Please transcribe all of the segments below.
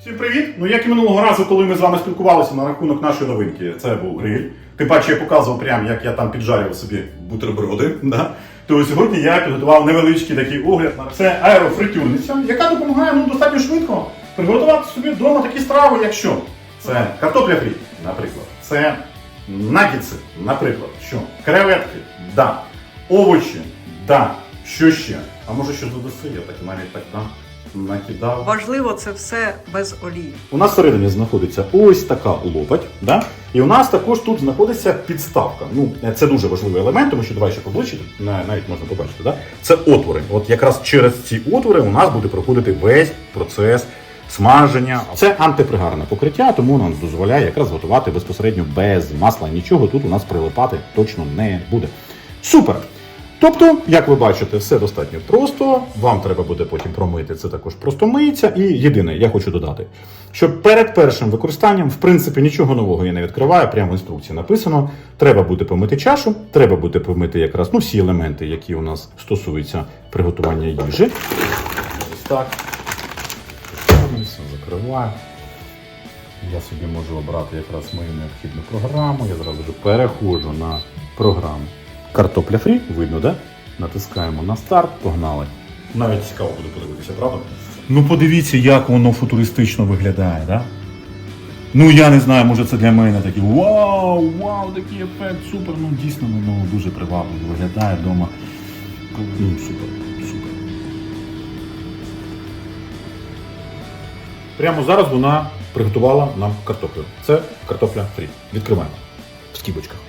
Всім привіт! Ну як і минулого разу, коли ми з вами спілкувалися на рахунок нашої новинки, це був гриль. Тим паче я показував прям, як я там піджарював собі бутерброди. Да? То сьогодні я підготував невеличкий такий огляд. на Це аерофритюрниця, яка допомагає ну, достатньо швидко приготувати собі вдома такі страви, як що. Це картопля фрі, наприклад. Це нагітси, наприклад. Що? Креветки, да. Овочі, да. Що ще? А може що додаси, я так навіть так да, накидав. Важливо це все без олії. У нас всередині знаходиться ось така лопать, да? і у нас також тут знаходиться підставка. Ну, це дуже важливий елемент, тому що давай ще поближче, навіть можна побачити. Да? Це отвори. От якраз через ці отвори у нас буде проходити весь процес смаження. Це антипригарне покриття, тому нам дозволяє якраз готувати безпосередньо без масла. Нічого тут у нас прилипати точно не буде. Супер! Тобто, як ви бачите, все достатньо просто. Вам треба буде потім промити це також просто миється. І єдине, я хочу додати, що перед першим використанням, в принципі, нічого нового я не відкриваю. Прямо в інструкції написано: треба буде помити чашу, треба буде помити якраз ну, всі елементи, які у нас стосуються приготування їжі. Ось так. Все закриваю. Я собі можу обрати якраз мою необхідну програму. Я зразу переходжу на програму Картопля фрі, видно, да? Натискаємо на старт, погнали. Навіть цікаво буде подивитися, правда? Ну подивіться, як воно футуристично виглядає, да? Ну я не знаю, може це для мене такий вау, вау, такий ефект, супер. Ну дійсно воно дуже привабливо виглядає вдома. Ну, супер, супер. Прямо зараз вона приготувала нам картоплю. Це картопля фрі. Відкриваємо. В скібочках.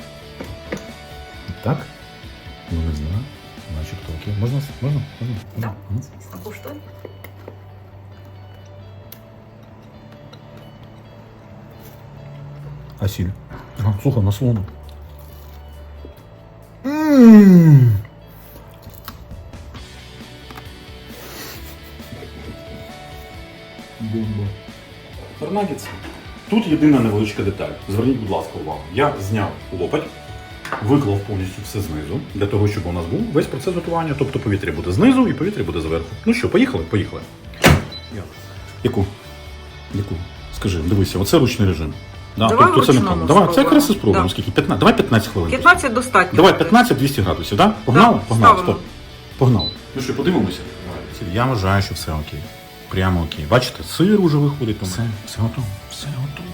Так? Ну не знаю. Начебто окей. Можна? Можна? Можна? Можна? Мгм. Куштуй. А сіль? А, слухай, на слону. Ммм. Бомба. Фернагіться. Тут єдина невеличка деталь. Зверніть, будь ласка, увагу. Я зняв лопать, виклав повністю все знизу, для того, щоб у нас був весь процес готування. Тобто повітря буде знизу і повітря буде зверху. Ну що, поїхали? Поїхали. Яку? Яку? Скажи, дивися, оце ручний режим. Да, Давай тобто це не ручному. Давай, це якраз і спробуємо. Да. Скільки? 15? Давай 15 хвилин. 15 достатньо. Давай 15-200 градусів, так? Да? Погнали? Так, Погнали, ставимо. стоп. Погнали. Ну що, подивимося. Я вважаю, що все окей. Прямо окей. Бачите, сир уже виходить. Все, все готово. Все готово.